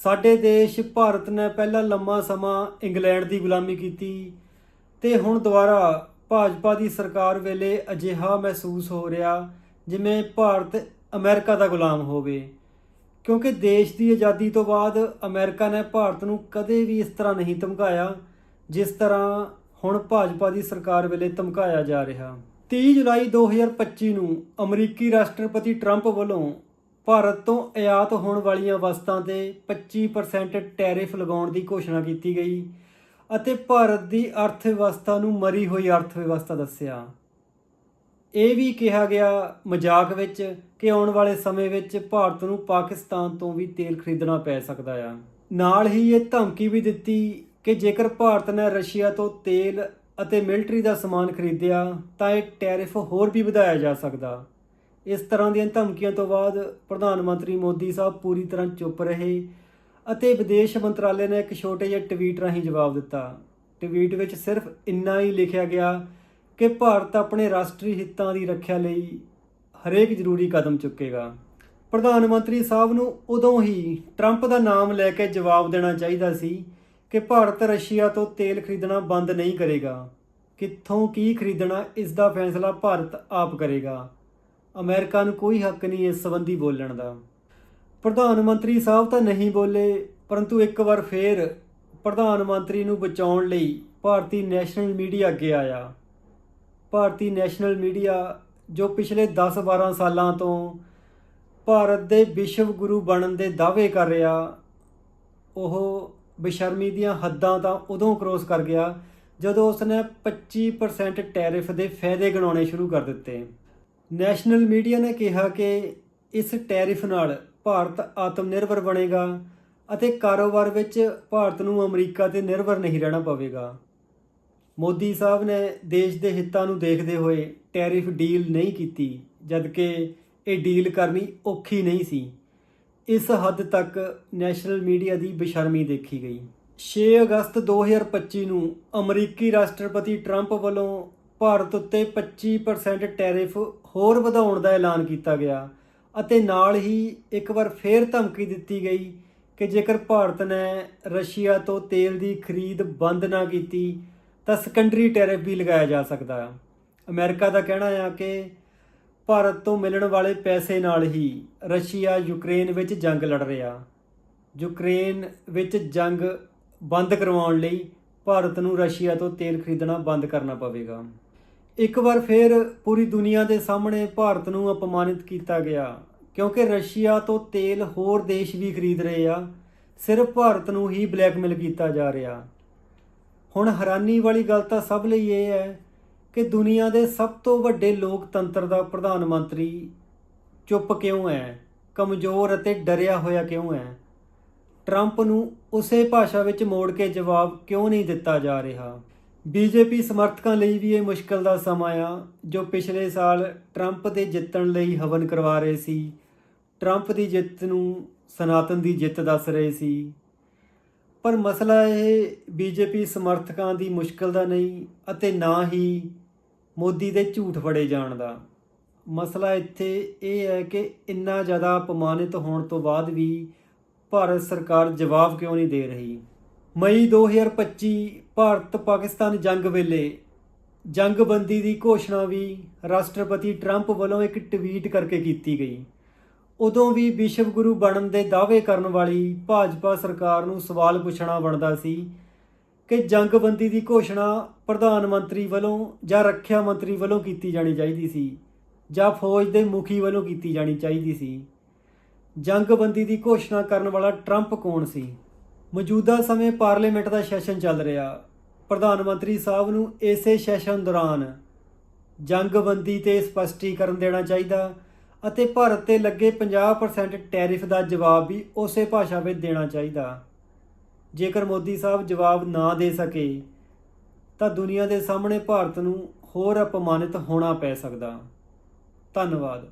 ਸਾਡੇ ਦੇਸ਼ ਭਾਰਤ ਨੇ ਪਹਿਲਾਂ ਲੰਮਾ ਸਮਾਂ ਇੰਗਲੈਂਡ ਦੀ ਗੁਲਾਮੀ ਕੀਤੀ ਤੇ ਹੁਣ ਦੁਬਾਰਾ ਭਾਜਪਾ ਦੀ ਸਰਕਾਰ ਵੇਲੇ ਅਜਿਹਾ ਮਹਿਸੂਸ ਹੋ ਰਿਹਾ ਜਿਵੇਂ ਭਾਰਤ ਅਮਰੀਕਾ ਦਾ ਗੁਲਾਮ ਹੋਵੇ। ਕਿਉਂਕਿ ਦੇਸ਼ ਦੀ ਆਜ਼ਾਦੀ ਤੋਂ ਬਾਅਦ ਅਮਰੀਕਾ ਨੇ ਭਾਰਤ ਨੂੰ ਕਦੇ ਵੀ ਇਸ ਤਰ੍ਹਾਂ ਨਹੀਂ ਧਮਕਾਇਆ ਜਿਸ ਤਰ੍ਹਾਂ ਹੁਣ ਭਾਜਪਾ ਦੀ ਸਰਕਾਰ ਵੇਲੇ ਧਮਕਾਇਆ ਜਾ ਰਿਹਾ। 30 ਜੁਲਾਈ 2025 ਨੂੰ ਅਮਰੀਕੀ ਰਾਸ਼ਟਰਪਤੀ ਟਰੰਪ ਵੱਲੋਂ ਭਾਰਤ ਤੋਂ ਆਯਾਤ ਹੋਣ ਵਾਲੀਆਂ ਵਸਤਾਂ ਤੇ 25% ਟੈਰਿਫ ਲਗਾਉਣ ਦੀ ਘੋਸ਼ਣਾ ਕੀਤੀ ਗਈ ਅਤੇ ਭਾਰਤ ਦੀ ਅਰਥ ਵਿਵਸਥਾ ਨੂੰ ਮਰੀ ਹੋਈ ਅਰਥ ਵਿਵਸਥਾ ਦੱਸਿਆ। ਇਹ ਵੀ ਕਿਹਾ ਗਿਆ ਮਜ਼ਾਕ ਵਿੱਚ ਕਿ ਆਉਣ ਵਾਲੇ ਸਮੇਂ ਵਿੱਚ ਭਾਰਤ ਨੂੰ ਪਾਕਿਸਤਾਨ ਤੋਂ ਵੀ ਤੇਲ ਖਰੀਦਣਾ ਪੈ ਸਕਦਾ ਆ। ਨਾਲ ਹੀ ਇਹ ਧਮਕੀ ਵੀ ਦਿੱਤੀ ਕਿ ਜੇਕਰ ਭਾਰਤ ਨੇ ਰਸ਼ੀਆ ਤੋਂ ਤੇਲ ਅਤੇ ਮਿਲਟਰੀ ਦਾ ਸਮਾਨ ਖਰੀਦਿਆ ਤਾਂ ਇਹ ਟੈਰਿਫ ਹੋਰ ਵੀ ਵਧਾਇਆ ਜਾ ਸਕਦਾ। ਇਸ ਤਰ੍ਹਾਂ ਦੀਆਂ ਧਮਕੀਆਂ ਤੋਂ ਬਾਅਦ ਪ੍ਰਧਾਨ ਮੰਤਰੀ ਮੋਦੀ ਸਾਹਿਬ ਪੂਰੀ ਤਰ੍ਹਾਂ ਚੁੱਪ ਰਹੇ ਅਤੇ ਵਿਦੇਸ਼ ਮੰਤਰਾਲੇ ਨੇ ਇੱਕ ਛੋਟੇ ਜਿਹੇ ਟਵੀਟ ਰਾਹੀਂ ਜਵਾਬ ਦਿੱਤਾ। ਟਵੀਟ ਵਿੱਚ ਸਿਰਫ ਇੰਨਾ ਹੀ ਲਿਖਿਆ ਗਿਆ ਕਿ ਭਾਰਤ ਆਪਣੇ ਰਾਸ਼ਟਰੀ ਹਿੱਤਾਂ ਦੀ ਰੱਖਿਆ ਲਈ ਹਰੇਕ ਜ਼ਰੂਰੀ ਕਦਮ ਚੁੱਕੇਗਾ। ਪ੍ਰਧਾਨ ਮੰਤਰੀ ਸਾਹਿਬ ਨੂੰ ਉਦੋਂ ਹੀ ਟਰੰਪ ਦਾ ਨਾਮ ਲੈ ਕੇ ਜਵਾਬ ਦੇਣਾ ਚਾਹੀਦਾ ਸੀ ਕਿ ਭਾਰਤ ਰਸ਼ੀਆ ਤੋਂ ਤੇਲ ਖਰੀਦਣਾ ਬੰਦ ਨਹੀਂ ਕਰੇਗਾ। ਕਿੱਥੋਂ ਕੀ ਖਰੀਦਣਾ, ਇਸ ਦਾ ਫੈਸਲਾ ਭਾਰਤ ਆਪ ਕਰੇਗਾ। ਅਮਰੀਕਾ ਨੂੰ ਕੋਈ ਹੱਕ ਨਹੀਂ ਇਸ ਸੰਬੰਧੀ ਬੋਲਣ ਦਾ। ਪ੍ਰਧਾਨ ਮੰਤਰੀ ਸਾਹਿਬ ਤਾਂ ਨਹੀਂ ਬੋਲੇ, ਪਰੰਤੂ ਇੱਕ ਵਾਰ ਫੇਰ ਪ੍ਰਧਾਨ ਮੰਤਰੀ ਨੂੰ ਬਚਾਉਣ ਲਈ ਭਾਰਤੀ ਨੈਸ਼ਨਲ ਮੀਡੀਆ ਅੱਗੇ ਆਇਆ। ਭਾਰਤੀ ਨੈਸ਼ਨਲ ਮੀਡੀਆ, ਜੋ ਪਿਛਲੇ 10-12 ਸਾਲਾਂ ਤੋਂ ਭਾਰਤ ਦੇ ਵਿਸ਼ਵ ਗੁਰੂ ਬਣਨ ਦੇ ਦਾਅਵੇ ਕਰ ਰਿਹਾ, ਉਹ ਬੇਸ਼ਰਮੀ ਦੀਆਂ ਹੱਦਾਂ ਤਾਂ ਉਦੋਂ ਕ੍ਰੋਸ ਕਰ ਗਿਆ, ਜਦੋਂ ਉਸਨੇ 25% ਟੈਰਿਫ ਦੇ ਫਾਇਦੇ ਗਿਣਾਉਣੇ ਸ਼ੁਰੂ ਕਰ ਦਿੱਤੇ। ਨੈਸ਼ਨਲ ਮੀਡੀਆ ਨੇ ਕਿਹਾ ਕਿ ਇਸ ਟੈਰਿਫ ਨਾਲ ਭਾਰਤ ਆਤਮ ਨਿਰਭਰ ਬਣੇਗਾ ਅਤੇ ਕਾਰੋਬਾਰ ਵਿੱਚ ਭਾਰਤ ਨੂੰ ਅਮਰੀਕਾ ਤੇ ਨਿਰਭਰ ਨਹੀਂ ਰਹਿਣਾ ਪਵੇਗਾ। ਮੋਦੀ ਸਾਹਿਬ ਨੇ ਦੇਸ਼ ਦੇ ਹਿੱਤਾਂ ਨੂੰ ਦੇਖਦੇ ਹੋਏ ਟੈਰਿਫ ਡੀਲ ਨਹੀਂ ਕੀਤੀ, ਜਦਕਿ ਇਹ ਡੀਲ ਕਰਨੀ ਔਖੀ ਨਹੀਂ ਸੀ। ਇਸ ਹੱਦ ਤੱਕ ਨੈਸ਼ਨਲ ਮੀਡੀਆ ਦੀ ਬੇਸ਼ਰਮੀ ਦੇਖੀ ਗਈ। 6 ਅਗਸਤ 2025 ਨੂੰ ਅਮਰੀਕੀ ਰਾਸ਼ਟਰਪਤੀ ਟਰੰਪ ਵੱਲੋਂ ਭਾਰਤ ਉੱਤੇ 25% ਟੈਰਿਫ ਹੋਰ ਵਧਾਉਣ ਦਾ ਐਲਾਨ ਕੀਤਾ ਗਿਆ ਅਤੇ ਨਾਲ ਹੀ ਇੱਕ ਵਾਰ ਫੇਰ ਧਮਕੀ ਦਿੱਤੀ ਗਈ ਕਿ ਜੇਕਰ ਭਾਰਤ ਨੇ ਰਸ਼ੀਆ ਤੋਂ ਤੇਲ ਦੀ ਖਰੀਦ ਬੰਦ ਨਾ ਕੀਤੀ, ਤਾਂ ਸੈਕੰਡਰੀ ਟੈਰਿਫ ਵੀ ਲਗਾਇਆ ਜਾ ਸਕਦਾ ਹੈ। ਅਮਰੀਕਾ ਦਾ ਕਹਿਣਾ ਹੈ ਕਿ ਭਾਰਤ ਤੋਂ ਮਿਲਣ ਵਾਲੇ ਪੈਸੇ ਨਾਲ ਹੀ ਰਸ਼ੀਆ ਯੂਕਰੇਨ ਵਿੱਚ ਜੰਗ ਲੜ ਰਿਹਾ। ਯੂਕਰੇਨ ਵਿੱਚ ਜੰਗ ਬੰਦ ਕਰਵਾਉਣ ਲਈ ਭਾਰਤ ਨੂੰ ਰਸ਼ੀਆ ਤੋਂ ਤੇਲ ਖਰੀਦਣਾ ਬੰਦ ਕਰਨਾ ਪਵੇਗਾ। ਇੱਕ ਵਾਰ ਫਿਰ ਪੂਰੀ ਦੁਨੀਆ ਦੇ ਸਾਹਮਣੇ ਭਾਰਤ ਨੂੰ ਅਪਮਾਨਿਤ ਕੀਤਾ ਗਿਆ, ਕਿਉਂਕਿ ਰਸ਼ੀਆ ਤੋਂ ਤੇਲ ਹੋਰ ਦੇਸ਼ ਵੀ ਖਰੀਦ ਰਹੇ ਆ, ਸਿਰਫ ਭਾਰਤ ਨੂੰ ਹੀ ਬਲੈਕਮੇਲ ਕੀਤਾ ਜਾ ਰਿਹਾ। ਹੁਣ ਹੈਰਾਨੀ ਵਾਲੀ ਗੱਲ ਤਾਂ ਸਭ ਲਈ ਇਹ ਹੈ ਕਿ ਦੁਨੀਆ ਦੇ ਸਭ ਤੋਂ ਵੱਡੇ ਲੋਕਤੰਤਰ ਦਾ ਪ੍ਰਧਾਨ ਮੰਤਰੀ ਚੁੱਪ ਕਿਉਂ ਹੈ? ਕਮਜ਼ੋਰ ਅਤੇ ਡਰਿਆ ਹੋਇਆ ਕਿਉਂ ਹੈ? ਟਰੰਪ ਨੂੰ ਉਸੇ ਭਾਸ਼ਾ ਵਿੱਚ ਮੋੜ ਕੇ ਜਵਾਬ ਕਿਉਂ ਨਹੀਂ ਦਿੱਤਾ ਜਾ ਰਿਹਾ? ਬੀਜੇਪੀ ਸਮਰਥਕਾਂ ਲਈ ਵੀ ਇਹ ਮੁਸ਼ਕਲ ਦਾ ਸਮਾਂ ਆ, ਜੋ ਪਿਛਲੇ ਸਾਲ ਟਰੰਪ ਦੇ ਜਿੱਤਣ ਲਈ ਹਵਨ ਕਰਵਾ ਰਹੇ ਸੀ। ਟਰੰਪ ਦੀ ਜਿੱਤ ਨੂੰ ਸਨਾਤਨ ਦੀ ਜਿੱਤ ਦੱਸ ਰਹੇ ਸੀ। ਪਰ ਮਸਲਾ ਇਹ ਬੀਜੇਪੀ ਸਮਰਥਕਾਂ ਦੀ ਮੁਸ਼ਕਲ ਦਾ ਨਹੀਂ ਅਤੇ ਨਾ ਹੀ ਮੋਦੀ ਦੇ ਝੂਠ ਫੜੇ ਜਾਣ ਦਾ। ਮਸਲਾ ਇੱਥੇ ਇਹ ਹੈ ਕਿ ਇੰਨਾ ਜ਼ਿਆਦਾ ਅਪਮਾਨਿਤ ਹੋਣ ਤੋਂ ਬਾਅਦ ਵੀ ਭਾਰਤ ਸਰਕਾਰ ਜਵਾਬ ਕਿਉਂ ਨਹੀਂ ਦੇ ਰਹੀ? ਮਈ 2025 ਭਾਰਤ ਪਾਕਿਸਤਾਨ ਜੰਗ ਵੇਲੇ ਜੰਗਬੰਦੀ ਦੀ ਘੋਸ਼ਣਾ ਵੀ ਰਾਸ਼ਟਰਪਤੀ ਟਰੰਪ ਵੱਲੋਂ ਇੱਕ ਟਵੀਟ ਕਰਕੇ ਕੀਤੀ ਗਈ। ਉਦੋਂ ਵੀ ਵਿਸ਼ਵ ਗੁਰੂ ਬਣਨ ਦੇ ਦਾਅਵੇ ਕਰਨ ਵਾਲੀ ਭਾਜਪਾ ਸਰਕਾਰ ਨੂੰ ਸਵਾਲ ਪੁੱਛਣਾ ਬਣਦਾ ਸੀ ਕਿ ਜੰਗਬੰਦੀ ਦੀ ਘੋਸ਼ਣਾ ਪ੍ਰਧਾਨ ਮੰਤਰੀ ਵੱਲੋਂ ਜਾਂ ਰੱਖਿਆ ਮੰਤਰੀ ਵੱਲੋਂ ਕੀਤੀ ਜਾਣੀ ਚਾਹੀਦੀ ਸੀ ਜਾਂ ਫੌਜ ਦੇ ਮੁਖੀ ਵੱਲੋਂ ਕੀਤੀ ਜਾਣੀ ਚਾਹੀਦੀ ਸੀ। ਜੰਗਬੰਦੀ ਦੀ ਘੋਸ਼ਣਾ ਕਰਨ ਵਾਲਾ ਟਰੰਪ ਕੌਣ ਸੀ? ਮੌਜੂਦਾ ਸਮੇਂ ਪਾਰਲੀਮੈਂਟ ਦਾ ਸੈਸ਼ਨ ਚੱਲ ਰਿਹਾ। ਪ੍ਰਧਾਨ ਮੰਤਰੀ ਸਾਹਿਬ ਨੂੰ ਇਸੇ ਸੈਸ਼ਨ ਦੌਰਾਨ ਜੰਗਬੰਦੀ ਤੇ ਸਪਸ਼ਟੀਕਰਨ ਦੇਣਾ ਚਾਹੀਦਾ ਅਤੇ ਭਾਰਤ ਤੇ ਲੱਗੇ 50% ਟੈਰਿਫ ਦਾ ਜਵਾਬ ਵੀ ਉਸੇ ਭਾਸ਼ਾ ਵਿੱਚ ਦੇਣਾ ਚਾਹੀਦਾ। ਜੇਕਰ ਮੋਦੀ ਸਾਹਿਬ ਜਵਾਬ ਨਾ ਦੇ ਸਕੇ, ਤਾਂ ਦੁਨੀਆ ਦੇ ਸਾਹਮਣੇ ਭਾਰਤ ਨੂੰ ਹੋਰ ਅਪਮਾਨਿਤ ਹੋਣਾ ਪੈ ਸਕਦਾ। ਧੰਨਵਾਦ।